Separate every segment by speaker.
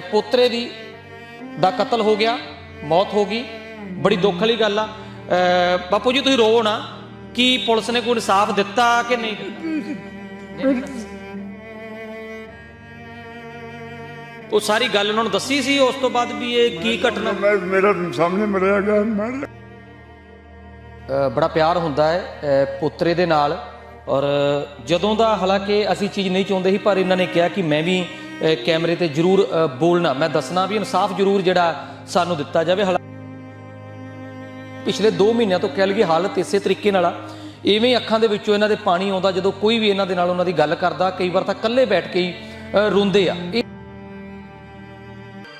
Speaker 1: ਪੋਤਰੇ ਦੀ ਦਾ ਕਤਲ ਹੋ ਗਿਆ ਮੌਤ ਹੋ ਗਈ। ਬੜੀ ਦੁੱਖ ਵਾਲੀ ਗੱਲ ਆ। ਬਾਪੂ ਜੀ ਤੁਸੀਂ ਰੋਵੋ ਨਾ ਕੀ ਪੁਲਿਸ ਨੇ ਕੋਈ ਇਨਸਾਫ ਦਿੱਤਾ ਕਿ ਨਹੀਂ ਉਹ ਸਾਰੀ ਗੱਲ ਉਹਨਾਂ ਨੂੰ ਦੱਸੀ ਸੀ ਉਸ ਤੋਂ ਬਾਅਦ ਵੀ ਇਹ ਕੀ ਘਟਨਾ?
Speaker 2: ਮੇਰਾ ਸਾਹਮਣੇ ਮਰਿਆ ਗਿਆ ਮੈਂ
Speaker 1: ਬੜਾ ਪਿਆਰ ਹੁੰਦਾ ਹੈ ਪੋਤਰੇ ਦੇ ਨਾਲ। ਔਰ ਜਦੋਂ ਦਾ ਹਾਲਾਂਕਿ ਅਸੀਂ ਚੀਜ਼ ਨਹੀਂ ਚਾਹੁੰਦੇ ਸੀ ਪਰ ਇਹਨਾਂ ਨੇ ਕਿਹਾ ਕਿ ਮੈਂ ਵੀ ਕੈਮਰੇ ਤੇ ਜ਼ਰੂਰ ਬੋਲਣਾ। ਮੈਂ ਦੱਸਣਾ ਵੀ ਇਨਸਾਫ ਜ਼ਰੂਰ ਜਿਹੜਾ ਸਾਨੂੰ ਦਿੱਤਾ ਜਾਵੇ। ਹਾਲਾ- ਪਿਛਲੇ 2 ਮਹੀਨਿਆਂ ਤੋਂ ਕਹਿ ਲਈਏ ਹਾਲਤ ਇਸੇ ਤਰੀਕੇ ਨਾਲ ਆ। ਇਵੇਂ ਅੱਖਾਂ ਦੇ ਵਿੱਚੋਂ ਇਹਨਾਂ ਦੇ ਪਾਣੀ ਆਉਂਦਾ, ਜਦੋਂ ਕੋਈ ਵੀ ਇਹਨਾਂ ਦੇ ਨਾਲ ਉਹਨਾਂ ਦੀ ਗੱਲ ਕਰਦਾ, ਕਈ ਵਾਰ ਤਾਂ ਇਕੱਲੇ ਬੈਠ ਕੇ ਹੀ ਰੋਂਦੇ ਆ।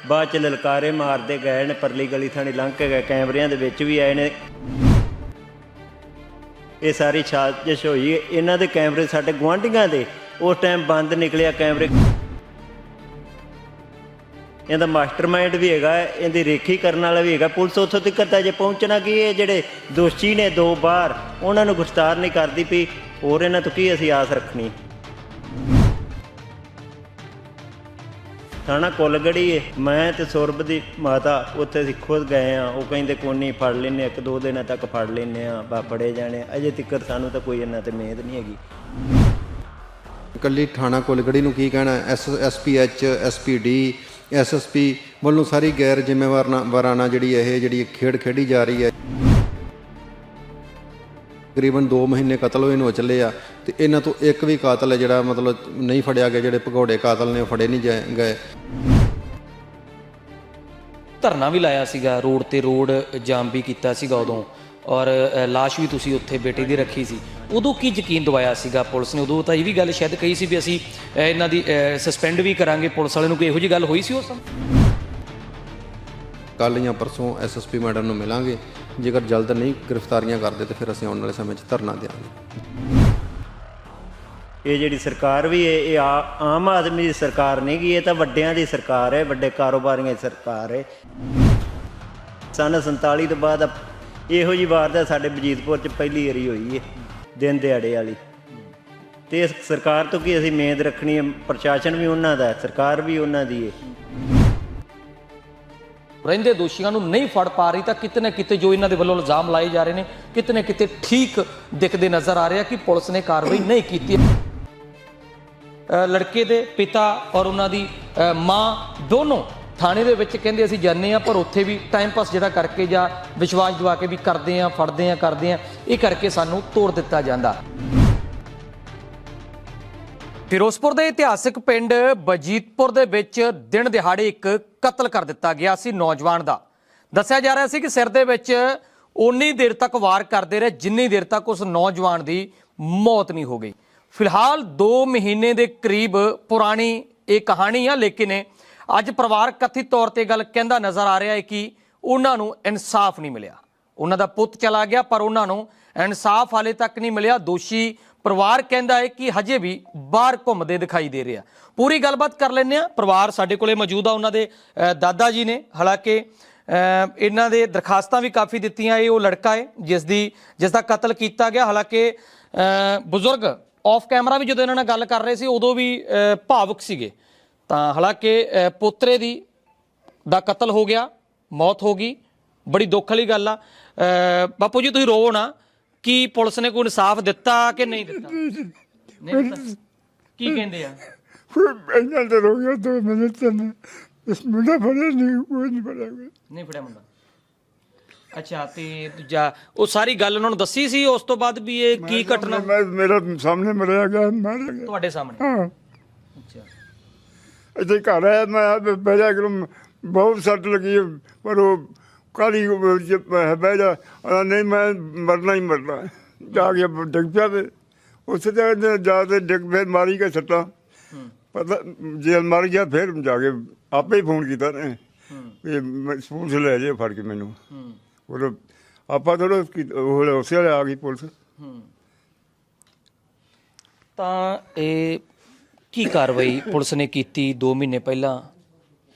Speaker 3: ਬਾਅਦ ਚ ਲਲਕਾਰੇ ਮਾਰਦੇ ਗਏ ਨੇ, ਪਰਲੀ ਗਲੀ ਥਾਣੀ ਲੰਘ ਕੇ ਗਏ। ਕੈਮਰਿਆਂ ਦੇ ਵਿੱਚ ਵੀ ਆਏ ਨੇ। ਇਹ ਸਾਰੀ ਸਾਜ਼ਿਸ਼ ਹੋਈ। ਇਹਨਾਂ ਦੇ ਕੈਮਰੇ ਸਾਡੇ ਗੁਆਂਢੀਆਂ ਦੇ। ਉਸ ਟਾਈਮ ਬੰਦ ਨਿਕਲਿਆ ਕੈਮਰੇ। ਇਹਦਾ ਮਾਸਟਰਮਾਈਂਡ ਵੀ ਹੈਗਾ, ਇਹਦੀ ਰੇਖੀ ਕਰਨ ਵਾਲਾ ਵੀ ਹੈਗਾ। ਪੁਲਿਸ ਉੱਥੋਂ ਤੱਕ ਤਾਂ ਜੇ ਪਹੁੰਚਣਾ ਕੀ ਇਹ ਜਿਹੜੇ ਦੋਸ਼ੀ ਨੇ ਦੋ ਬਾਹਰ, ਉਹਨਾਂ ਨੂੰ ਗ੍ਰਿਫਤਾਰ ਨਹੀਂ ਕਰਦੀ ਪਈ। ਹੋਰ ਇਹਨਾਂ ਤੋਂ ਕੀ ਅਸੀਂ ਆਸ ਰੱਖਣੀ? ਥਾਣਾ ਕੁਲਗੜੀ ਮੈਂ ਤੇ ਸੁਰਬ ਦੀ ਮਾਤਾ ਉੱਥੇ ਅਸੀਂ ਖੁਦ ਗਏ ਆ ਉਹ ਕਹਿੰਦੇ ਕੋਈ ਨਹੀਂ, ਫੜ ਲੈਨੇ ਇੱਕ ਦੋ ਦਿਨਾਂ ਤੱਕ ਫੜ ਲੈਨੇ ਆ ਬਾ, ਫੜੇ ਜਾਣੇ ਅਜੇ ਤੱਕ ਸਾਨੂੰ ਤਾਂ ਕੋਈ ਇਹਨਾਂ ਤੇ ਮਿਹਨਤ ਨਹੀਂ ਹੈਗੀ।
Speaker 4: ਇਕੱਲੀ ਥਾਣਾ ਕੁਲਗੜੀ ਨੂੰ ਕੀ ਕਹਿਣਾ? S S P H, S P D SSP ਵੱਲੋਂ ਸਾਰੀ ਗੈਰ ਜ਼ਿੰਮੇਵਾਰ ਵਾਰਾਨਾ ਜਿਹੜੀ ਇਹ ਜਿਹੜੀ ਖੇਡ ਖੇਡੀ ਜਾ ਰਹੀ ਹੈ। ਤਕਰੀਬਨ 2 ਮਹੀਨੇ ਕਤਲ ਹੋਏ ਨੂੰ ਚੱਲੇ ਆ ਤੇ ਇਹਨਾਂ ਤੋਂ ਇੱਕ ਵੀ ਕਾਤਲ ਹੈ ਜਿਹੜਾ ਮਤਲਬ ਨਹੀਂ ਫੜਿਆ ਗਿਆ, ਜਿਹੜੇ ਭਗੌੜੇ ਕਾਤਲ ਨੇ ਉਹ ਫੜੇ ਨਹੀਂ ਜਾ- ਗਏ।
Speaker 1: ਧਰਨਾ ਵੀ ਲਾਇਆ ਸੀਗਾ, ਰੋਡ ਤੇ ਰੋਡ ਜਾਮ ਵੀ ਕੀਤਾ ਸੀਗਾ ਉਦੋਂ। ਔਰ ਲਾਸ਼ ਵੀ ਤੁਸੀਂ ਉੱਥੇ ਬੇਟੇ ਦੀ ਰੱਖੀ ਸੀ। ਉਦੋਂ ਕੀ ਯਕੀਨ ਦਵਾਇਆ ਸੀਗਾ ਪੁਲਿਸ ਨੇ? ਉਦੋਂ ਤਾਂ ਇਹ ਵੀ ਗੱਲ ਸ਼ਾਇਦ ਕਹੀ ਸੀ ਵੀ ਅਸੀਂ ਇਹਨਾਂ ਦੀ ਸਸਪੈਂਡ ਵੀ ਕਰਾਂਗੇ। ਪੁਲਿਸ ਵਾਲੇ ਨੂੰ ਕੋਈ ਇਹੋ ਜਿਹੀ ਗੱਲ ਹੋਈ ਸੀ ਉਸ ਸਮੇਂ?
Speaker 4: ਕੱਲ੍ਹ ਜਾਂ ਪਰਸੋਂ ਐਸਐਸਪੀ ਮੈਡਮ ਨੂੰ ਮਿਲਾਂਗੇ। ਜੇਕਰ ਜਲਦ ਨਹੀਂ ਗ੍ਰਿਫਤਾਰੀਆਂ ਕਰਦੇ ਤੇ ਫਿਰ ਅਸੀਂ ਆਉਣ ਵਾਲੇ ਸਮੇਂ 'ਚ ਧਰਨਾ ਦੇਵਾਂਗੇ।
Speaker 3: ਇਹ ਜਿਹੜੀ ਸਰਕਾਰ ਵੀ ਹੈ ਇਹ ਆ- ਆਮ ਆਦਮੀ ਦੀ ਸਰਕਾਰ ਨਹੀਂ ਗੀ ਇਹ ਤਾਂ ਵੱਡਿਆਂ ਦੀ ਸਰਕਾਰ ਹੈ ਵੱਡੇ ਕਾਰੋਬਾਰੀਆਂ ਦੀ ਸਰਕਾਰ ਹੈ। ਸਨ 47 ਤੋਂ ਬਾਅਦ ਇਹੋ ਜੀ ਵਾਰਦਾਤ ਸਾਡੇ ਬਜੀਤਪੁਰ ਚ ਪਹਿਲੀ ਵਾਰੀ ਹੋਈ ਹੈ ਦਿਨ ਦਿਹਾੜੇ ਵਾਲੀ। ਤੇ ਇਸ ਸਰਕਾਰ ਤੋਂ ਕੀ ਅਸੀਂ ਉਮੀਦ ਰੱਖਣੀ ਹੈ? ਪ੍ਰਸ਼ਾਸਨ ਵੀ ਉਹਨਾਂ ਦਾ ਹੈ, ਸਰਕਾਰ ਵੀ ਉਹਨਾਂ ਦੀ ਹੈ
Speaker 1: ਰਹਿੰਦੇ ਦੋਸ਼ੀਆਂ ਨੂੰ ਨਹੀਂ ਫੜ ਪਾ ਰਹੀ ਤਾਂ ਕਿਤੇ ਨਾ ਕਿਤੇ ਜੋ ਇਹਨਾਂ ਦੇ ਵੱਲੋਂ ਇਲਜ਼ਾਮ ਲਾਏ ਜਾ ਰਹੇ ਨੇ ਕਿਤੇ ਨਾ ਕਿਤੇ ਠੀਕ ਦਿਖਦੇ ਨਜ਼ਰ ਆ ਰਿਹਾ ਕਿ ਪੁਲਿਸ ਨੇ ਕਾਰਵਾਈ ਨਹੀਂ ਕੀਤੀ। ਲੜਕੇ ਦੇ ਪਿਤਾ ਔਰ ਉਹਨਾਂ ਦੀ ਮਾਂ ਦੋਨੋਂ ਥਾਣੇ ਦੇ ਵਿੱਚ ਕਹਿੰਦੇ ਅਸੀਂ ਜਾਂਦੇ ਆ ਪਰ ਉੱਥੇ ਵੀ ਟਾਈਮ ਪਾਸ ਜਿਹੜਾ ਕਰਕੇ ਜਾਂ ਵਿਸ਼ਵਾਸ ਦਿਵਾ ਕੇ ਵੀ ਕਰਦੇ ਆ ਫੜਦੇ ਆ ਕਰਦੇ ਆ ਇਹ ਕਰਕੇ ਸਾਨੂੰ ਤੋੜ ਦਿੱਤਾ ਜਾਂਦਾ। ਫਿਰੋਜ਼ਪੁਰ ਦੇ ਇਤਿਹਾਸਕ ਪਿੰਡ ਬਜੀਤਪੁਰ ਦੇ ਵਿੱਚ ਦਿਨ ਦਿਹਾੜੇ ਇੱਕ ਕਤਲ ਕਰ ਦਿੱਤਾ ਗਿਆ ਸੀ ਨੌਜਵਾਨ ਦਾ। ਦੱਸਿਆ ਜਾ ਰਿਹਾ ਸੀ ਕਿ ਸਿਰ ਦੇ ਵਿੱਚ ਉਨੀ ਦੇਰ ਤੱਕ ਵਾਰ ਕਰਦੇ ਰਹੇ, ਜਿੰਨੀ ਦੇਰ ਤੱਕ ਉਸ ਨੌਜਵਾਨ ਦੀ ਮੌਤ ਨਹੀਂ ਹੋ ਗਈ। ਫਿਲਹਾਲ 2 ਮਹੀਨੇ ਦੇ ਕਰੀਬ ਪੁਰਾਣੀ ਇਹ ਕਹਾਣੀ ਆ, ਲੇਕਿਨ ਅੱਜ ਪਰਿਵਾਰ ਕਥਿਤ ਤੌਰ ਤੇ ਗੱਲ ਕਹਿੰਦਾ ਨਜ਼ਰ ਆ ਰਿਹਾ ਹੈ ਕਿ ਉਹਨਾਂ ਨੂੰ ਇਨਸਾਫ ਨਹੀਂ ਮਿਲਿਆ। ਉਹਨਾਂ ਦਾ ਪੁੱਤ ਚਲਾ ਗਿਆ ਪਰ ਉਹਨਾਂ ਨੂੰ ਇਨਸਾਫ ਹਾਲੇ ਤੱਕ ਨਹੀਂ ਮਿਲਿਆ। ਦੋਸ਼ੀ ਪਰਿਵਾਰ ਕਹਿੰਦਾ ਹੈ ਕਿ ਹਜੇ ਵੀ ਬਾਹਰ ਘੁੰਮਦੇ ਦਿਖਾਈ ਦੇ ਰਿਹਾ ਪੂਰੀ ਗੱਲਬਾਤ ਕਰ ਲੈਂਦੇ ਆ ਪਰਿਵਾਰ ਸਾਡੇ ਕੋਲੇ ਮੌਜੂਦ ਆ ਉਹਨਾਂ ਦੇ ਦਾਦਾ ਜੀ ਨੇ। ਹਾਲਾਂਕਿ ਇਹਨਾਂ ਦੇ ਦਰਖਾਸਤਾਂ ਵੀ ਕਾਫੀ ਦਿੱਤੀਆਂ ਇਹ ਉਹ ਲੜਕਾ ਹੈ ਜਿਸ ਦੀ ਜਿਸ ਦਾ ਕਤਲ ਕੀਤਾ ਗਿਆ। ਹਾਲਾਂਕਿ ਬਜ਼ੁਰਗ ਆਫ ਕੈਮਰਾ ਵੀ ਜਦੋਂ ਇਹਨਾਂ ਨਾਲ ਗੱਲ ਕਰ ਰਹੇ ਸੀ ਉਦੋਂ ਵੀ ਅ, ਭਾਵੁਕ ਸੀਗੇ। ਤਾਂ ਹਾਲਾਂਕਿ ਪੋਤਰੇ ਦੀ ਦਾ ਕਤਲ ਹੋ ਗਿਆ ਮੌਤ ਹੋ ਗਈ। ਬੜੀ ਦੁੱਖ ਵਾਲੀ ਗੱਲ ਆ। ਬਾਪੂ ਜੀ ਤੁਸੀਂ ਰੋਵੋ ਨਾ ਕੀ ਪੁਲਿਸ ਨੇ ਕੋਈ ਇਨਸਾਫ ਦਿੱਤਾ ਕਿ ਨਹੀਂ ਦਿੱਤਾ? ਨਹੀਂ ਦਿੱਤਾ। ਕੀ ਕਹਿੰਦੇ ਆ?
Speaker 2: ਫਿਰ ਇਹਨਾਂ ਦੇ ਹੋ ਗਿਆ ਦੋ ਮਿੰਟ ਤੱਕ ਇਸ ਮੁੰਡਾ ਫੜਿਆ ਨਹੀਂ ਕੋਈ ਨਹੀਂ ਫੜਿਆ ਗਿਆ।
Speaker 1: ਨਹੀਂ ਫੜਿਆ ਮੁੰਡਾ। ਅੱਛਾ ਤੇ ਦੂਜਾ ਉਹ ਸਾਰੀ ਗੱਲ ਉਹਨਾਂ ਨੂੰ ਦੱਸੀ ਸੀ ਉਸ ਤੋਂ ਬਾਅਦ ਵੀ ਇਹ ਕੀ ਘਟਨਾ?
Speaker 2: ਮੈਂ ਮੇਰਾ ਸਾਹਮਣੇ ਮਰਿਆ ਗਿਆ ਮੈਂ ਗਿਆ।
Speaker 1: ਤੁਹਾਡੇ ਸਾਹਮਣੇ?
Speaker 2: ਹਾਂ। ਇੱਥੇ ਘਰ ਆਇਆ ਮੈਂ ਬਹਿ ਜਾ ਕਰੂੰ ਬਹੁਤ ਸੱਟ ਲੱਗੀ ਪਰ ਉਹ ਕਾਲੀ ਬਹਿ ਜਾ। ਨਹੀਂ ਮੈਂ ਮਰਨਾ ਹੀ ਮਰਨਾ ਜਾ ਕੇ ਡਿੱਗ ਪਿਆ ਤੇ ਉਸੇ ਜਗ੍ਹਾ ਜਾ ਕੇ ਡਿੱਗ ਫਿਰ ਮਾਰੀ ਕੇ ਸੱਟਾਂ। ਪਤਾ ਜੇ ਮਰ ਗਿਆ ਫਿਰ ਜਾ ਕੇ ਆਪੇ ਹੀ ਫੋਨ ਕੀਤਾ ਨੇ। ਸਕੂਲ ਚ ਲੈ ਜੇ ਫੜ ਕੇ ਮੈਨੂੰ। ਉਹ ਆਪਾਂ ਥੋੜਾ ਉਹ ਉਸੇ ਵਾਲੇ ਆ ਗਈ ਪੁਲਿਸ।
Speaker 1: ਤਾਂ ਇਹ ਕੀ ਕਾਰਵਾਈ ਪੁਲਿਸ ਨੇ ਕੀਤੀ? 2 ਮਹੀਨੇ ਪਹਿਲਾਂ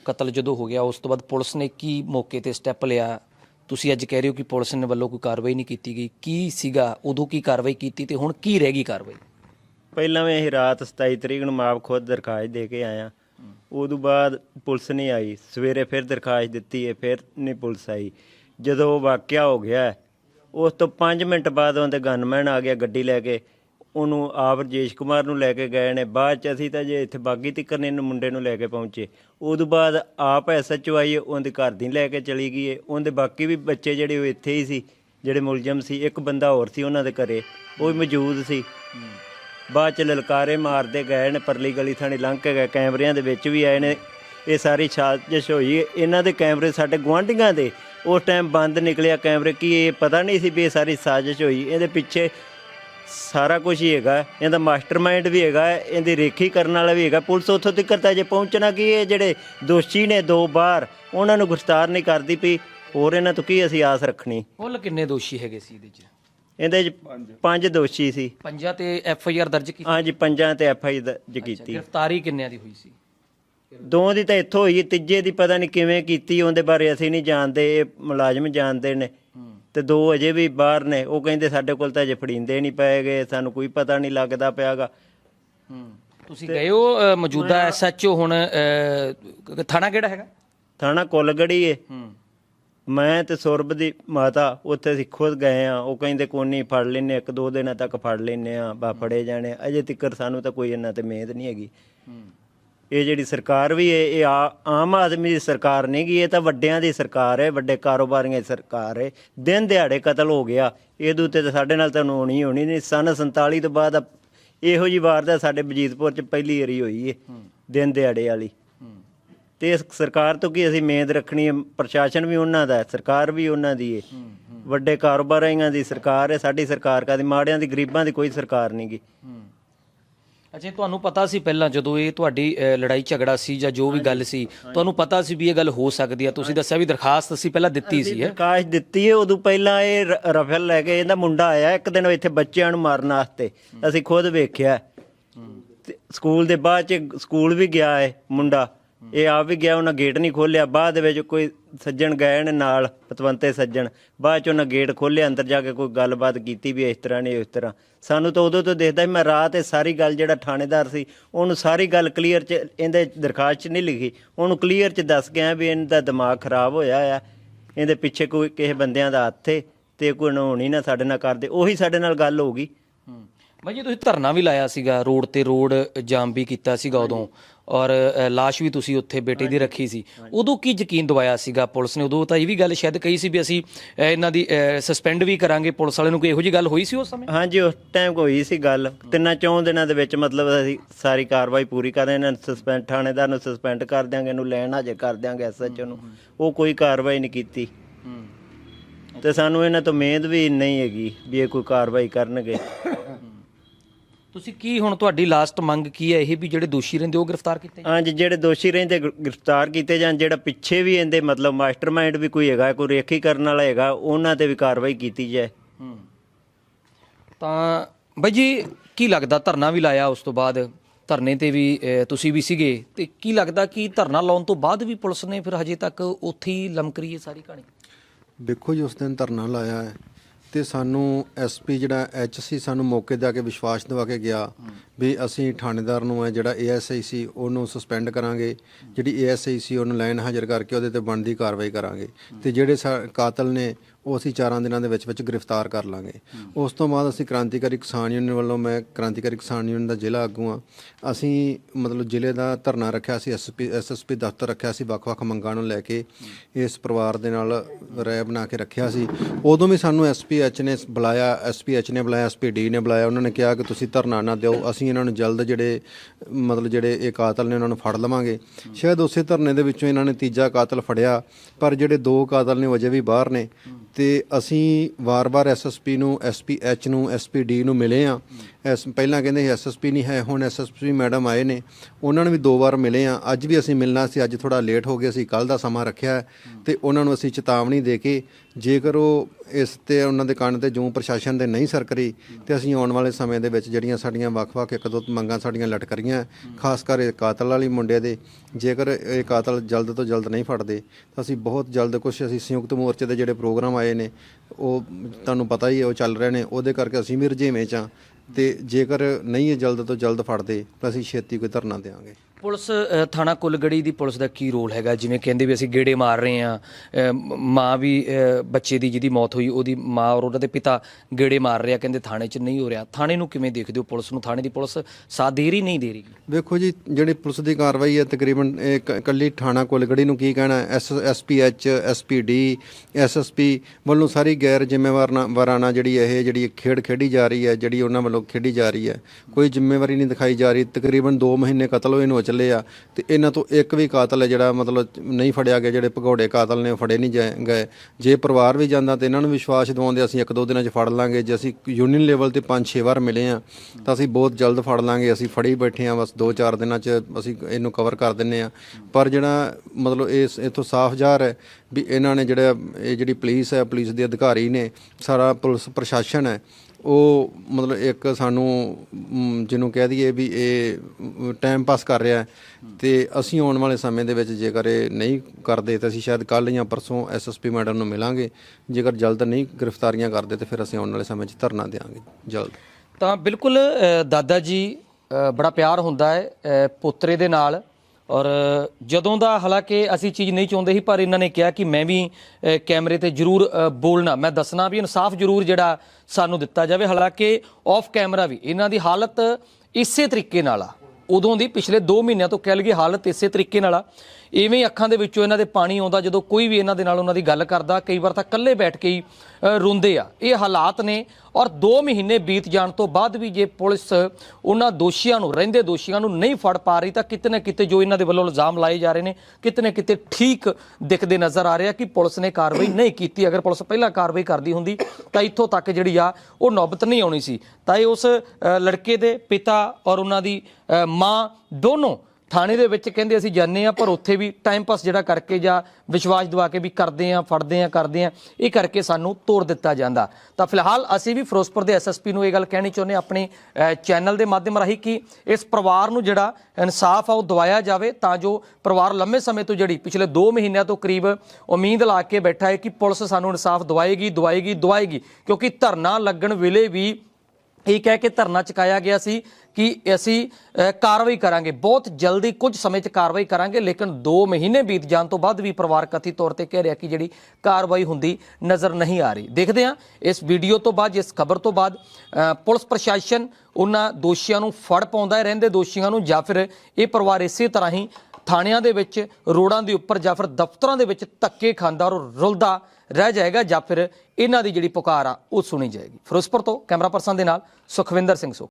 Speaker 1: ਕਤਲ ਜਦੋਂ ਹੋ ਗਿਆ, ਉਸ ਤੋਂ ਬਾਅਦ ਪੁਲਿਸ ਨੇ ਕੀ ਮੌਕੇ ਤੇ ਸਟੈਪ ਲਿਆ? ਤੁਸੀਂ ਅੱਜ ਕਹਿ ਰਹੇ ਹੋ ਕਿ ਪੁਲਿਸ ਨੇ ਵੱਲੋਂ ਕੋਈ ਕਾਰਵਾਈ ਨਹੀਂ ਕੀਤੀ ਗਈ। ਕੀ ਸੀਗਾ? ਉਦੋਂ ਕੀ ਕਾਰਵਾਈ ਕੀਤੀ ਤੇ ਹੁਣ ਕੀ ਰਹਿ ਗਈ ਕਾਰਵਾਈ?
Speaker 3: ਪਹਿਲਾਂ ਵੀ ਅਸੀਂ ਰਾਤ 27 ਤਰੀਕ ਨੂੰ ਮਾਪ ਖੁਦ ਦਰਖਾਸਤ ਦੇ ਕੇ ਆਇਆ ਉਦੋਂ ਬਾਅਦ ਪੁਲਿਸ ਨਹੀਂ ਆਈ। ਸਵੇਰੇ ਫਿਰ ਦਰਖਾਸਤ ਦਿੱਤੀ ਹੈ, ਫਿਰ ਨਹੀਂ ਪੁਲਿਸ ਆਈ। ਜਦੋਂ ਉਹ ਵਾਕਿਆ ਹੋ ਗਿਆ, ਉਸ ਤੋਂ 5 ਮਿੰਟ ਬਾਅਦ ਉਹਦੇ ਗਨਮੈਨ ਆ ਗਿਆ ਗੱਡੀ ਲੈ ਕੇ। ਉਹਨੂੰ ਆਪ ਰਜੇਸ਼ ਕੁਮਾਰ ਨੂੰ ਲੈ ਕੇ ਗਏ ਨੇ। ਬਾਅਦ ਚ ਅਸੀਂ ਤਾਂ ਜੇ ਇੱਥੇ ਬਾਗੀ ਤਿੱਕਰ ਨੇ ਇਹਨੂੰ ਮੁੰਡੇ ਨੂੰ ਲੈ ਕੇ ਪਹੁੰਚੇ। ਉਦੋਂ ਬਾਅਦ ਆਪ ਐਸਐਚਓ ਆਈ ਉਹਦੇ ਘਰ ਦੀ ਲੈ ਕੇ ਚਲੀ ਗਈ ਹੈ ਉਹਦੇ ਬਾਕੀ ਵੀ ਬੱਚੇ ਜਿਹੜੇ ਉਹ ਇੱਥੇ ਹੀ ਸੀ, ਜਿਹੜੇ ਮੁਲਜ਼ਮ ਸੀ, ਇੱਕ ਬੰਦਾ ਹੋਰ ਸੀ ਉਹਨਾਂ ਦੇ ਘਰੇ। ਉਹ ਵੀ ਮੌਜੂਦ ਸੀ। ਬਾਅਦ ਚ ਲਲਕਾਰੇ ਮਾਰਦੇ ਗਏ ਨੇ, ਪਰਲੀ ਗਲੀ ਥਾਣੀ ਲੰਘ ਕੇ ਗਏ। ਕੈਮਰਿਆਂ ਦੇ ਵਿੱਚ ਵੀ ਆਏ ਨੇ। ਇਹ ਸਾਰੀ ਸਾਜ਼ਿਸ਼ ਹੋਈ ਇਹਨਾਂ ਦੇ ਕੈਮਰੇ ਸਾਡੇ ਗੁਆਂਢੀਆਂ ਦੇ। ਉਸ ਟਾਈਮ ਬੰਦ ਨਿਕਲਿਆ ਕੈਮਰੇ। ਕੀ ਇਹ ਪਤਾ ਨਹੀਂ ਸੀ ਵੀ ਇਹ ਸਾਰੀ ਸਾਜ਼ਿਸ਼ ਹੋਈ। ਇਹਦੇ ਪਿੱਛੇ ਸਾਰਾ ਕੁਝ ਹੀ ਹੈਗਾ। ਇਹਦਾ ਮਾਸਟਰਮਾਈਂਡ ਵੀ ਹੈਗਾ। ਇਹਦੀ ਰੇਖੀ ਕਰਨ ਵਾਲਾ ਵੀ ਹੈਗਾ। ਪੁਲਿਸ ਉੱਥੋਂ ਤੱਕ ਤਾਂ ਜੇ ਪਹੁੰਚਣਾ ਕੀ ਇਹ ਜਿਹੜੇ ਦੋਸ਼ੀ ਨੇ ਦੋ ਬਾਹਰ ਉਹਨਾਂ ਨੂੰ ਗ੍ਰਿਫਤਾਰ ਨਹੀਂ ਕਰਦੀ ਪਈ। ਹੋਰ ਇਹਨਾਂ ਤੋਂ ਕੀ ਅਸੀਂ ਆਸ ਰੱਖਣੀ?
Speaker 1: ਕੁੱਲ ਕਿੰਨੇ ਦੋਸ਼ੀ ਹੈਗੇ ਸੀ ਇਹਦੇ 'ਚ?
Speaker 3: ਇਹਦੇ ਚ ਪੰਜ। ਦੋਸ਼ੀ ਸੀ।
Speaker 1: ਪੰਜਾਂ ਤੇ ਐਫ ਆਈ ਆਰ ਦਰਜ ਕੀਤੀ?
Speaker 3: ਹਾਂਜੀ ਪੰਜਾਂ ਤੇ ਐਫ ਆਈ ਦਰਜ ਕੀਤੀ।
Speaker 1: ਗ੍ਰਿਫਤਾਰੀ ਕਿੰਨਿਆਂ ਦੀ ਹੋਈ ਸੀ?
Speaker 3: ਦੋ ਦੀ ਤਾਂ ਇੱਥੋਂ ਹੋਈ ਤੀਜੇ ਦੀ ਪਤਾ ਨਹੀਂ ਕਿਵੇਂ ਕੀਤੀ। ਉਹਦੇ ਬਾਰੇ ਅਸੀਂ ਨਹੀਂ ਜਾਣਦੇ। ਇਹ ਮੁਲਾਜ਼ਮ ਜਾਣਦੇ ਨੇ। ਤੇ ਦੋ ਅਜੇ ਵੀ ਬਾਹਰ ਨੇ ਉਹ ਕਹਿੰਦੇ ਸਾਡੇ ਕੋਲ ਤਾਂ ਅਜੇ ਫੜੀਂਦੇ ਨਹੀਂ ਪਏਗੇ ਸਾਨੂੰ ਕੋਈ ਪਤਾ ਨਹੀਂ ਲੱਗਦਾ ਪਿਆਗਾ।
Speaker 1: ਹੂੰ। ਤੁਸੀਂ ਗਏ ਹੋ ਮੌਜੂਦਾ ਐਸਐਚਓ ਹੁਣ ਥਾਣਾ ਕਿਹੜਾ ਹੈਗਾ?
Speaker 3: ਥਾਣਾ ਕੁਲਗੜੀ ਏ।
Speaker 1: ਹੂੰ।
Speaker 3: ਮੈਂ ਤੇ ਸੁਰਬ ਦੀ ਮਾਤਾ ਉੱਥੇ ਅਸੀਂ ਖੁਦ ਗਏ ਆ ਉਹ ਕਹਿੰਦੇ ਕੋਈ ਨਹੀਂ ਫੜ ਲੈਨੇ ਇੱਕ ਦੋ ਦਿਨਾਂ ਤੱਕ ਫੜ ਲੈਨੇ ਆ ਬਾ ਫੜੇ ਜਾਣੇ ਆ। ਅਜੇ ਤੱਕ ਸਾਨੂੰ ਤਾਂ ਕੋਈ ਇਹਨਾਂ ਤੇ ਮਿਹਨਤ ਨਹੀਂ ਹੈਗੀ। ਇਹ ਜਿਹੜੀ ਸਰਕਾਰ ਵੀ ਹੈ ਇਹ ਆਮ ਆਦਮੀ ਦੀ ਸਰਕਾਰ ਨਹੀਂ ਗੀ ਇਹ ਤਾਂ ਵੱਡਿਆਂ ਦੀ ਸਰਕਾਰ ਹੈ ਵੱਡੇ ਕਾਰੋਬਾਰੀਆਂ ਦੀ ਸਰਕਾਰ ਹੈ। ਦਿਨ ਦਿਹਾੜੇ ਕਤਲ ਹੋ ਗਿਆ। ਇਹਦੇ ਉੱਤੇ ਤਾਂ ਸਾਡੇ ਨਾਲ ਤਾਂ ਹੋਣੀ ਹੋਣੀ ਨਹੀਂ। ਸਨ 47 ਤੋਂ ਬਾਅਦ ਇਹੋ ਜੀ ਵਾਰਦਾਤ ਸਾਡੇ ਬਜੀਤਪੁਰ ਚ ਪਹਿਲੀ ਵਾਰੀ ਹੋਈ ਹੈ ਦਿਨ ਦਿਹਾੜੇ ਵਾਲੀ। ਤੇ ਇਸ ਸਰਕਾਰ ਤੋਂ ਕੀ ਅਸੀਂ ਮਿਹਨਤ ਰੱਖਣੀ ਹੈ? ਪ੍ਰਸ਼ਾਸਨ ਵੀ ਉਹਨਾਂ ਦਾ ਹੈ ਸਰਕਾਰ ਵੀ ਉਹਨਾਂ ਦੀ ਹੈ। ਵੱਡੇ ਕਾਰੋਬਾਰੀਆਂ ਦੀ ਸਰਕਾਰ ਹੈ ਸਾਡੀ ਸਰਕਾਰ ਕਾਦੀ ਮਾੜਿਆਂ ਦੀ ਗਰੀਬਾਂ ਦੀ ਕੋਈ ਸਰਕਾਰ ਨਹੀਂ ਗੀ।
Speaker 1: ਅੱਛਾ ਤੁਹਾਨੂੰ ਪਤਾ ਸੀ ਪਹਿਲਾਂ ਜਦੋਂ ਇਹ ਤੁਹਾਡੀ ਅ, ਲੜਾਈ ਝਗੜਾ ਸੀ ਜਾਂ ਜੋ ਵੀ ਗੱਲ ਸੀ ਤੁਹਾਨੂੰ ਪਤਾ ਸੀ ਵੀ ਇਹ ਗੱਲ ਹੋ ਸਕਦੀ ਹੈ ਤੁਸੀਂ ਦੱਸਿਆ ਵੀ ਦਰਖਾਸਤ ਅਸੀਂ ਪਹਿਲਾਂ ਦਿੱਤੀ ਸੀ ਹੈ?
Speaker 3: ਪ੍ਰਕਾਸ਼ ਦਿੱਤੀ ਹੈ ਉਦੋਂ ਪਹਿਲਾਂ ਇਹ ਰ- ਰਫਲ ਲੈ ਕੇ ਇਹਦਾ ਮੁੰਡਾ ਆਇਆ ਇੱਕ ਦਿਨ ਇੱਥੇ ਬੱਚਿਆਂ ਨੂੰ ਮਾਰਨ ਵਾਸਤੇ। ਅਸੀਂ ਖੁਦ ਵੇਖਿਆ। ਤੇ ਸਕੂਲ ਦੇ ਬਾਅਦ ਚ ਸਕੂਲ ਵੀ ਗਿਆ ਹੈ ਮੁੰਡਾ। ਇਹ ਆ ਵੀ ਗਿਆ, ਉਹਨਾਂ ਗੇਟ ਨਹੀਂ ਖੋਲਿਆ ਬਾਅਦ ਦੇ ਵਿੱਚ ਕੋਈ ਸੱਜਣ ਗਏ ਨੇ ਨਾਲ, ਪਤਵੰਤੇ ਸੱਜਣ। ਬਾਅਦ ਚ ਉਹਨਾਂ ਗੇਟ ਖੋਲਿਆ ਅੰਦਰ ਜਾ ਕੇ ਕੋਈ ਗੱਲਬਾਤ ਕੀਤੀ ਵੀ ਇਸ ਤਰ੍ਹਾਂ ਨਹੀਂ ਇਸ ਤਰ੍ਹਾਂ। ਸਾਨੂੰ ਤਾਂ ਉਦੋਂ ਤੋਂ ਦੇਖਦਾ ਸੀ, ਮੈਂ ਰਾਤ ਇਹ ਸਾਰੀ ਗੱਲ ਜਿਹੜਾ ਥਾਣੇਦਾਰ ਸੀ, ਉਹਨੂੰ ਸਾਰੀ ਗੱਲ ਕਲੀਅਰ ਚ, ਇਹਦੇ ਦਰਖਾਸਤ ਚ ਨਹੀਂ ਲਿਖੀ। ਉਹਨੂੰ ਕਲੀਅਰ ਚ ਦੱਸ ਗਿਆ ਵੀ ਇਹਦਾ ਦਿਮਾਗ ਖਰਾਬ ਹੋਇਆ ਆ। ਇਹਦੇ ਪਿੱਛੇ ਕੋਈ ਕਿਸੇ ਬੰਦਿਆਂ ਦਾ ਹੱਥ ਏ, ਤੇ ਕੋਈ ਅਣਹੋਣੀ ਨਾ ਸਾਡੇ ਨਾਲ ਕਰਦੇ। ਉਹੀ ਸਾਡੇ ਨਾਲ ਗੱਲ ਹੋ ਗਈ।
Speaker 1: ਬਾਈ ਜੀ ਤੁਸੀਂ ਧਰਨਾ ਵੀ ਲਾਇਆ ਸੀਗਾ ਰੋਡ ਤੇ ਰੋਡ ਜਾਮ ਵੀ ਕੀਤਾ ਸੀਗਾ ਉਦੋਂ। ਔਰ ਅ, ਲਾਸ਼ ਵੀ ਤੁਸੀਂ ਉੱਥੇ ਬੇਟੇ ਦੀ ਰੱਖੀ ਸੀ। ਉਦੋਂ ਕੀ ਯਕੀਨ ਦਵਾਇਆ ਸੀਗਾ ਪੁਲਿਸ ਨੇ? ਉਦੋਂ ਤਾਂ ਇਹ ਵੀ ਗੱਲ ਸ਼ਾਇਦ ਕਹੀ ਸੀ ਵੀ ਅਸੀਂ ਅ, ਇਹਨਾਂ ਦੀ ਸਸਪੈਂਡ ਵੀ ਕਰਾਂਗੇ ਪੁਲਿਸ ਵਾਲੇ ਨੂੰ। ਕੋਈ ਇਹੋ ਜੀ ਗੱਲ ਹੋਈ ਸੀ ਉਸ ਸਮੇਂ?
Speaker 3: ਹਾਂਜੀ ਉਸ ਟਾਈਮ ਹੋਈ ਸੀ ਗੱਲ। ਤਿੰਨਾਂ ਚੌਂ ਦਿਨਾਂ ਦੇ ਵਿੱਚ ਮਤਲਬ ਅਸੀਂ ਸਾਰੀ ਕਾਰਵਾਈ ਪੂਰੀ ਕਰ ਇਹਨਾਂ ਨੂੰ। ਸਸਪੈਂਡ ਥਾਣੇਦਾਰ ਨੂੰ ਸਸਪੈਂਡ ਕਰ ਦਿਆਂਗੇ ਇਹਨੂੰ ਲੈਣ ਹਾਜ਼ਰ ਕਰ ਦਿਆਂਗੇ ਐਸਐਚਓ ਨੂੰ। ਉਹ ਕੋਈ ਕਾਰਵਾਈ ਨਹੀਂ ਕੀਤੀ। ਤੇ ਸਾਨੂੰ ਇਹਨਾਂ ਤੋਂ ਮਿਹਨਤ ਵੀ ਨਹੀਂ ਹੈਗੀ ਵੀ ਇਹ ਕੋਈ ਕਾਰਵਾਈ ਕਰਨਗੇ।
Speaker 1: ਤੁਸੀਂ ਕੀ ਹੁਣ ਤੁਹਾਡੀ ਲਾਸਟ ਮੰਗ ਕੀ ਹੈ? ਇਹ ਵੀ ਜਿਹੜੇ ਦੋਸ਼ੀ ਰਹਿੰਦੇ ਉਹ ਗ੍ਰਿਫਤਾਰ ਕੀਤੇ ਜਾਣ?
Speaker 3: ਹਾਂਜੀ ਜਿਹੜੇ ਦੋਸ਼ੀ ਰਹਿੰਦੇ ਗ੍ਰਿ- ਗ੍ਰਿਫਤਾਰ ਕੀਤੇ ਜਾਣ ਜਿਹੜਾ ਪਿੱਛੇ ਵੀ ਇਹਦੇ ਮਤਲਬ ਮਾਸਟਰਮਾਈਂਡ ਵੀ ਕੋਈ ਹੈਗਾ ਕੋਈ ਰੇਖੀ ਕਰਨ ਵਾਲਾ ਹੈਗਾ ਉਹਨਾਂ ਤੇ ਵੀ ਕਾਰਵਾਈ ਕੀਤੀ ਜਾਏ।
Speaker 1: ਤਾਂ ਬਾਈ ਜੀ ਕੀ ਲੱਗਦਾ ਧਰਨਾ ਵੀ ਲਾਇਆ ਉਸ ਤੋਂ ਬਾਅਦ? ਧਰਨੇ ਤੇ ਵੀ ਤੁਸੀਂ ਵੀ ਸੀਗੇ ਤੇ ਕੀ ਲੱਗਦਾ ਕਿ ਧਰਨਾ ਲਾਉਣ ਤੋਂ ਬਾਅਦ ਵੀ ਪੁਲਿਸ ਨੇ ਫਿਰ ਹਜੇ ਤੱਕ ਉੱਥੇ ਹੀ ਲਮਕ ਰਹੀ ਹੈ ਸਾਰੀ ਕਹਾਣੀ?
Speaker 4: ਦੇਖੋ ਜੀ ਉਸ ਦਿਨ ਧਰਨਾ ਲਾਇਆ ਹੈ। ਤੇ ਸਾਨੂੰ ਐਸਪੀ ਜਿਹੜਾ ਐਚਸੀ ਸਾਨੂੰ ਮੌਕੇ ਤੇ ਆ ਕੇ ਵਿਸ਼ਵਾਸ ਦਿਵਾ ਕੇ ਗਿਆ ਵੀ ਅਸੀਂ ਥਾਣੇਦਾਰ ਨੂੰ ਹੈ ਜਿਹੜਾ ਏਐਸਆਈ ਸੀ ਉਹਨੂੰ ਸਸਪੈਂਡ ਕਰਾਂਗੇ, ਜਿਹੜੀ ਏਐਸਆਈ ਸੀ ਉਹਨੂੰ ਲਾਈਨ ਹਾਜ਼ਰ ਕਰਕੇ ਉਹਦੇ ਤੇ ਬਣਦੀ ਕਾਰਵਾਈ ਕਰਾਂਗੇ। ਤੇ ਜਿਹੜੇ ਸਾ- ਕਾਤਲ ਨੇ ਉਹ ਅਸੀਂ ਚਾਰਾਂ ਦਿਨਾਂ ਦੇ ਵਿੱਚ ਵਿੱਚ ਗ੍ਰਿਫਤਾਰ ਕਰ ਲਾਂਗੇ। ਉਸ ਤੋਂ ਬਾਅਦ ਅਸੀਂ ਕ੍ਰਾਂਤੀਕਾਰੀ ਕਿਸਾਨ ਯੂਨੀਅਨ ਵੱਲੋਂ ਮੈਂ ਕ੍ਰਾਂਤੀਕਾਰੀ ਕਿਸਾਨ ਯੂਨੀਅਨ ਦਾ ਜ਼ਿਲ੍ਹਾ ਆਗੂ ਹਾਂ। ਅਸੀਂ ਮਤਲਬ ਜ਼ਿਲ੍ਹੇ ਦਾ ਧਰਨਾ ਰੱਖਿਆ ਸੀ ਐਸਪੀ ਐਸਐਸਪੀ ਦਫ਼ਤਰ ਰੱਖਿਆ ਸੀ, ਵੱਖ-ਵੱਖ ਮੰਗਾਂ ਨੂੰ ਲੈ ਕੇ ਇਸ ਪਰਿਵਾਰ ਦੇ ਨਾਲ ਰਾਇ ਬਣਾ ਕੇ ਰੱਖਿਆ ਸੀ। ਉਦੋਂ ਵੀ ਸਾਨੂੰ ਐਸਪੀਐਚ ਨੇ ਬੁਲਾਇਆ ਐਸਪੀਐਚ ਨੇ ਬੁਲਾਇਆ ਐਸਪੀਡੀ ਨੇ ਬੁਲਾਇਆ, ਉਹਨਾਂ ਨੇ ਕਿਹਾ ਕਿ ਤੁਸੀਂ ਧਰਨਾ ਨਾ ਦਿਓ, ਅਸੀਂ ਇਹਨਾਂ ਨੂੰ ਜਲਦ ਜਿਹੜੇ ਮਤਲਬ ਜਿਹੜੇ ਇਹ ਕਾਤਲ ਨੇ ਉਹਨਾਂ ਨੂੰ ਫੜ ਲਵਾਂਗੇ। ਸ਼ਾਇਦ ਉਸੇ ਧਰਨੇ ਦੇ ਵਿੱਚੋਂ ਇਹਨਾਂ ਨੇ ਤੀਜਾ ਕਾਤਲ ਫੜਿਆ, ਪਰ ਜਿਹੜੇ ਦੋ ਕਾਤਲ ਨੇ ਉਹ ਅਜੇ ਵੀ ਬਾਹਰ ਨੇ। ਤੇ ਅਸੀਂ ਵਾਰ-ਵਾਰ ਐਸਐਸਪੀ ਨੂੰ ਐਸਪੀਐਚ ਨੂੰ ਐਸਪੀਡੀ ਨੂੰ ਮਿਲੇ ਆ ਐਸ, ਪਹਿਲਾਂ ਕਹਿੰਦੇ ਸੀ ਐਸਐਸਪੀ ਨਹੀਂ ਹੈ, ਹੁਣ ਐਸਐਸਪੀ ਮੈਡਮ ਆਏ ਨੇ। ਉਹਨਾਂ ਨੂੰ ਵੀ ਦੋ ਵਾਰ ਮਿਲੇ ਆ ਅੱਜ ਵੀ ਅਸੀਂ ਮਿਲਣਾ ਸੀ, ਅੱਜ ਥੋੜਾ ਲੇਟ ਹੋ ਗਿਆ ਸੀ ਕੱਲ ਦਾ ਸਮਾਂ ਰੱਖਿਆ ਹੈ। ਤੇ ਉਹਨਾਂ ਨੂੰ ਅਸੀਂ ਚੇਤਾਵਨੀ ਦੇ ਕੇ ਜੇਕਰ ਉਹ ਇਸ ਤੇ ਉਹਨਾਂ ਦੇ ਕੰਨ ਤੇ ਜੂੰ ਪ੍ਰਸ਼ਾਸਨ ਦੇ ਨਹੀਂ ਸਰਕਰੀ, ਤੇ ਅਸੀਂ ਆਉਣ ਵਾਲੇ ਸਮੇਂ ਦੇ ਵਿੱਚ ਜਿਹੜੀਆਂ ਸਾਡੀਆਂ ਵੱਖ-ਵੱਖ ਇੱਕ ਦੋ ਮੰਗਾਂ ਸਾਡੀਆਂ ਲਟਕ ਰਹੀਆਂ ਖਾਸ ਕਰ ਇਹ ਕਾਤਲ ਵਾਲੀ ਮੁੰਡੇ ਦੇ, ਜੇਕਰ ਇਹ ਕਾਤਲ ਜਲਦ ਤੋਂ ਜਲਦ ਨਹੀਂ ਫੜਦੇ, ਤਾਂ ਅਸੀਂ ਬਹੁਤ ਜਲਦ ਕੁਝ ਅਸੀਂ ਸੰਯੁਕਤ ਮੋਰਚੇ ਦੇ ਜਿਹੜੇ ਪ੍ਰੋਗਰਾਮ ਆਏ ਨੇ, ਉਹ ਤੁਹਾਨੂੰ ਪਤਾ ਹੀ ਹੈ, ਉਹ ਚੱਲ ਰਹੇ ਨੇ, ਉਹਦੇ ਕਰਕੇ ਅਸੀਂ ਵੀ ਰੁਝੇਵੇਂ ਚ ਹਾਂ, ਤੇ ਜੇਕਰ ਨਹੀਂ ਇਹ ਜਲਦ ਤੋਂ ਜਲਦ ਫੜਦੇ, ਤਾਂ ਅਸੀਂ ਛੇਤੀ ਕੋਈ ਧਰਨਾ ਦੇਵਾਂਗੇ।
Speaker 1: ਪੁਲਿਸ ਅ, ਥਾਣਾ ਕੁਲਗੜੀ ਦੀ ਪੁਲਿਸ ਦਾ ਕੀ ਰੋਲ ਹੈਗਾ? ਜਿਵੇਂ ਕਹਿੰਦੇ ਵੀ ਅਸੀਂ ਗੇੜੇ ਮਾਰ ਰਹੇ ਆ ਮਾਂ ਵੀ ਅ, ਬੱਚੇ ਦੀ ਜਿਹਦੀ ਮੌਤ ਹੋਈ ਉਹਦੀ ਮਾਂ ਔਰ ਉਹਨਾਂ ਦੇ ਪਿਤਾ ਗੇੜੇ ਮਾਰ ਰਿਹਾ ਕਹਿੰਦੇ ਥਾਣੇ 'ਚ ਨਹੀਂ ਹੋ ਰਿਹਾ। ਥਾਣੇ ਨੂੰ ਕਿਵੇਂ ਦੇਖਦੇ ਹੋ ਪੁਲਿਸ ਨੂੰ? ਥਾਣੇ ਦੀ ਪੁਲਿਸ ਸਾਥ ਦੇ ਰਹੀ ਨਹੀਂ ਦੇ ਰਹੀ?
Speaker 4: ਵੇਖੋ ਜੀ ਜਿਹੜੀ ਪੁਲਿਸ ਦੀ ਕਾਰਵਾਈ ਹੈ ਤਕਰੀਬਨ ਇਹ ਕ- ਇਕੱਲੀ ਥਾਣਾ ਕੋਲਗੜੀ ਨੂੰ ਕੀ ਕਹਿਣਾ? ਐਸ ਐਸਪੀਐਚ ਐਸਪੀਡੀ ਐਸਐਸਪੀ ਵੱਲੋਂ ਸਾਰੀ ਗੈਰ ਜ਼ਿੰਮੇਵਾਰ ਵਾਰਾਨਾ ਜਿਹੜੀ ਇਹ ਜਿਹੜੀ ਖੇਡ ਖੇਡੀ ਜਾ ਰਹੀ ਹੈ ਜਿਹੜੀ ਉਹਨਾਂ ਵੱਲੋਂ ਖੇਡੀ ਜਾ ਰਹੀ ਹੈ ਕੋਈ ਜ਼ਿੰਮੇਵਾਰੀ ਨਹੀਂ ਦਿਖਾਈ ਜਾ ਰਹੀ। ਤਕਰੀਬਨ 2 ਮਹੀਨੇ ਕਤਲ ਹੋਏ ਨੂੰ ਚੱਲੇ ਆ ਤੇ ਇਹਨਾਂ ਤੋਂ ਇੱਕ ਵੀ ਕਾਤਲ ਹੈ ਜਿਹੜਾ ਮਤਲਬ ਨਹੀਂ ਫੜਿਆ ਗਿਆ, ਜਿਹੜੇ ਭਗੌੜੇ ਕਾਤਲ ਨੇ ਉਹ ਫੜੇ ਨਹੀਂ ਜਾ- ਗਏ। ਜੇ ਪਰਿਵਾਰ ਵੀ ਜਾਂਦਾ ਤੇ ਇਹਨਾਂ ਨੂੰ ਵਿਸ਼ਵਾਸ ਦਿਵਾਉਂਦੇ ਅਸੀਂ ਇੱਕ ਦੋ ਦਿਨਾਂ 'ਚ ਫੜ ਲਾਂਗੇ। ਜੇ ਅਸੀਂ ਯੂਨੀਅਨ ਲੈਵਲ ਤੇ 5-6 ਵਾਰ ਮਿਲੇ ਆ ਤਾਂ ਅਸੀਂ ਬਹੁਤ ਜਲਦ ਫੜ ਲਾਂਗੇ। ਅਸੀਂ ਫੜੇ ਹੀ ਬੈਠੇ ਆ ਬਸ 2-4 ਦਿਨਾਂ 'ਚ ਅਸੀਂ ਇਹਨੂੰ ਕਵਰ ਕਰ ਦਿੰਨੇ ਆ ਪਰ ਜਿਹੜਾ ਮਤਲਬ ਇਸ ਇਥੋਂ ਸਾਫ਼ ਜ਼ਾਹਰ ਹੈ ਵੀ ਇਹਨਾਂ ਨੇ ਜਿਹੜਾ ਇਹ ਜਿਹੜੀ ਪੁਲਿਸ ਹੈ ਪੁਲਿਸ ਦੇ ਅਧਿਕਾਰੀ ਨੇ, ਸਾਰਾ ਪੁਲਿਸ ਪ੍ਰਸ਼ਾਸਨ ਹੈ ਉਹ ਮਤਲਬ ਇੱਕ ਸਾਨੂੰ ਜਿਹਨੂੰ ਕਹਿ ਦਈਏ ਵੀ ਇਹ ਟਾਈਮ ਪਾਸ ਕਰ ਰਿਹਾ ਹੈ ਤੇ ਅਸੀਂ ਆਉਣ ਵਾਲੇ ਸਮੇਂ ਦੇ ਵਿੱਚ ਜੇਕਰ ਇਹ ਨਹੀਂ ਕਰਦੇ ਤਾਂ ਅਸੀਂ ਸ਼ਾਇਦ ਕੱਲ ਜਾਂ ਪਰਸੋਂ ਐਸਐਸਪੀ ਮੈਡਮ ਨੂੰ ਮਿਲਾਂਗੇ। ਜੇਕਰ ਜਲਦ ਨਹੀਂ ਗ੍ਰਿਫਤਾਰੀਆਂ ਕਰਦੇ ਤੇ ਫਿਰ ਅਸੀਂ ਆਉਣ ਵਾਲੇ ਸਮੇਂ 'ਚ ਧਰਨਾ ਦੇਵਾਂਗੇ, ਜਲਦ।
Speaker 1: ਤਾਂ ਬਿਲਕੁਲ ਦਾਦਾ ਜੀ ਬੜਾ ਪਿਆਰ ਹੁੰਦਾ ਹੈ ਪੋਤਰੇ ਦੇ ਨਾਲ। ਔਰ ਜਦੋਂ ਦਾ ਹਾਲਾਂਕਿ ਅਸੀਂ ਚੀਜ਼ ਨਹੀਂ ਚਾਹੁੰਦੇ ਸੀ, ਪਰ ਇਹਨਾਂ ਨੇ ਕਿਹਾ ਕਿ ਮੈਂ ਵੀ ਕੈਮਰੇ ਤੇ ਜ਼ਰੂਰ ਬੋਲਣਾ। ਮੈਂ ਦੱਸਣਾ ਵੀ ਇਨਸਾਫ ਜ਼ਰੂਰ ਜਿਹੜਾ ਸਾਨੂੰ ਦਿੱਤਾ ਜਾਵੇ। ਹਾਲਾਂਕਿ ਆਫ ਕੈਮਰਾ ਵੀ ਇਹਨਾਂ ਦੀ ਹਾਲਤ ਇਸੇ ਤਰੀਕੇ ਨਾਲ ਆ। ਉਦੋਂ ਦੀ ਪਿਛਲੇ 2 ਮਹੀਨਿਆਂ ਤੋਂ ਕਹਿ ਲਈਏ ਹਾਲਤ ਇਸੇ ਤਰੀਕੇ ਨਾਲ ਆ। ਇਵੇਂ ਹੀ ਅੱਖਾਂ ਦੇ ਵਿੱਚੋਂ ਇਹਨਾਂ ਦੇ ਪਾਣੀ ਆਉਂਦਾ ਜਦੋਂ ਕੋਈ ਵੀ ਇਹਨਾਂ ਦੇ ਨਾਲ ਉਹਨਾਂ ਦੀ ਗੱਲ ਕਰਦਾ, ਕਈ ਵਾਰ ਤਾਂ ਇਕੱਲੇ ਬੈਠ ਕੇ ਹੀ ਰੋਂਦੇ ਆ। ਇਹ ਹਾਲਾਤ ਨੇ ਔਰ 2 ਮਹੀਨੇ ਬੀਤ ਜਾਣ ਤੋਂ ਬਾਅਦ ਵੀ ਜੇ ਪੁਲਿਸ ਉਹਨਾਂ ਦੋਸ਼ੀਆਂ ਨੂੰ, ਰਹਿੰਦੇ ਦੋਸ਼ੀਆਂ ਨੂੰ ਨਹੀਂ ਫੜ ਪਾ ਰਹੀ ਤਾਂ ਕਿਤੇ ਨਾ ਕਿਤੇ ਜੋ ਇਹਨਾਂ ਦੇ ਵੱਲੋਂ ਇਲਜ਼ਾਮ ਲਾਏ ਜਾ ਰਹੇ ਨੇ ਕਿਤੇ ਨਾ ਕਿਤੇ ਠੀਕ ਦਿਖਦੇ ਨਜ਼ਰ ਆ ਰਿਹਾ ਕਿ ਪੁਲਿਸ ਨੇ ਕਾਰਵਾਈ ਨਹੀਂ ਕੀਤੀ। ਅਗਰ ਪੁਲਿਸ ਪਹਿਲਾਂ ਕਾਰਵਾਈ ਕਰਦੀ ਹੁੰਦੀ ਤਾਂ ਇੱਥੋਂ ਤੱਕ ਜਿਹੜੀ ਆ, ਉਹ ਨੌਬਤ ਨਹੀਂ ਆਉਣੀ ਸੀ। ਤਾਂ ਇਹ ਉਸ ਲੜਕੇ ਦੇ ਪਿਤਾ ਔਰ ਉਹਨਾਂ ਦੀ ਮਾਂ ਦੋਨੋਂ ਥਾਣੇ ਦੇ ਵਿੱਚ ਕਹਿੰਦੇ ਅਸੀਂ ਜਾਂਦੇ ਆ ਪਰ ਉੱਥੇ ਵੀ ਟਾਈਮ ਪਾਸ ਜਿਹੜਾ ਕਰਕੇ ਜਾਂ ਵਿਸ਼ਵਾਸ ਦਿਵਾ ਕੇ ਵੀ ਕਰਦੇ ਆ ਫੜਦੇ ਆ ਕਰਦੇ ਆ ਇਹ ਕਰਕੇ ਸਾਨੂੰ ਤੋੜ ਦਿੱਤਾ ਜਾਂਦਾ। ਤਾਂ ਫਿਲਹਾਲ ਅਸੀਂ ਵੀ ਫਿਰੋਜ਼ਪੁਰ ਦੇ ਐਸਐਸਪੀ ਨੂੰ ਇਹ ਗੱਲ ਕਹਿਣੀ ਚਾਹੁੰਦੇ ਹਾਂ, ਆਪਣੇ ਚੈਨਲ ਦੇ ਮਾਧਿਅਮ ਰਾਹੀਂ ਕਿ ਇਸ ਪਰਿਵਾਰ ਨੂੰ ਜਿਹੜਾ ਇਨਸਾਫ ਆ ਉਹ ਦਵਾਇਆ ਜਾਵੇ ਤਾਂ ਜੋ ਪਰਿਵਾਰ ਲੰਮੇ ਸਮੇਂ ਤੋਂ ਜਿਹੜੀ ਪਿਛਲੇ 2 ਮਹੀਨਿਆਂ ਤੋਂ ਕਰੀਬ ਉਮੀਦ ਲਾ ਕੇ ਬੈਠਾ ਹੈ ਕਿ ਪੁਲਿਸ ਸਾਨੂੰ ਇਨਸਾਫ ਦਵਾਏਗੀ ਦਵਾਏਗੀ ਦਵਾਏਗੀ। ਕਿਉਂਕਿ ਧਰਨਾ ਲੱਗਣ ਵੇਲੇ ਵੀ ਇਹ ਕਹਿ ਕੇ ਧਰਨਾ ਚੁਕਾਇਆ ਗਿਆ ਸੀ ਕਿ ਅਸੀਂ ਕਾਰਵਾਈ ਕਰਾਂਗੇ। ਬਹੁਤ ਜਲਦੀ ਕੁਝ ਸਮੇਂ 'ਚ ਕਾਰਵਾਈ ਕਰਾਂਗੇ, ਲੇਕਿਨ 2 ਮਹੀਨੇ ਬੀਤ ਜਾਣ ਤੋਂ ਬਾਅਦ ਵੀ ਪਰਿਵਾਰ ਕਥਿਤ ਤੌਰ ਤੇ ਕਹਿ ਰਿਹਾ ਕਿ ਜਿਹੜੀ ਕਾਰਵਾਈ ਹੁੰਦੀ ਨਜ਼ਰ ਨਹੀਂ ਆ ਰਹੀ। ਦੇਖਦੇ ਹਾਂ ਇਸ ਵੀਡੀਓ ਤੋਂ ਬਾਅਦ, ਇਸ ਖਬਰ ਤੋਂ ਬਾਅਦ ਪੁਲਿਸ ਪ੍ਰਸ਼ਾਸਨ ਉਹਨਾਂ ਦੋਸ਼ੀਆਂ ਨੂੰ ਫੜ ਪਾਉਂਦਾ ਰਹਿੰਦੇ ਦੋਸ਼ੀਆਂ ਨੂੰ ਜਾਂ ਫਿਰ ਇਹ ਪਰਿਵਾਰ ਇਸੇ ਤਰ੍ਹਾਂ ਹੀ ਥਾਣਿਆਂ ਦੇ ਵਿੱਚ, ਰੋਡਾਂ ਦੇ ਉੱਪਰ ਜਾਂ ਫਿਰ ਦਫ਼ਤਰਾਂ ਦੇ ਵਿੱਚ ਧੱਕੇ ਖਾਂਦਾ ਔਰ ਰੁਲਦਾ ਰਹਿ ਜਾਏਗਾ ਜਾਂ ਫਿਰ ਇਹਨਾਂ ਦੀ ਜਿਹੜੀ ਪੁਕਾਰ ਆ, ਉਹ ਸੁਣੀ ਜਾਏਗੀ। ਫਿਰੋਜ਼ਪੁਰ ਤੋਂ ਕੈਮਰਾ ਪਰਸਨ ਦੇ ਨਾਲ ਸੁਖਵਿੰਦਰ ਸਿੰਘ ਸੋ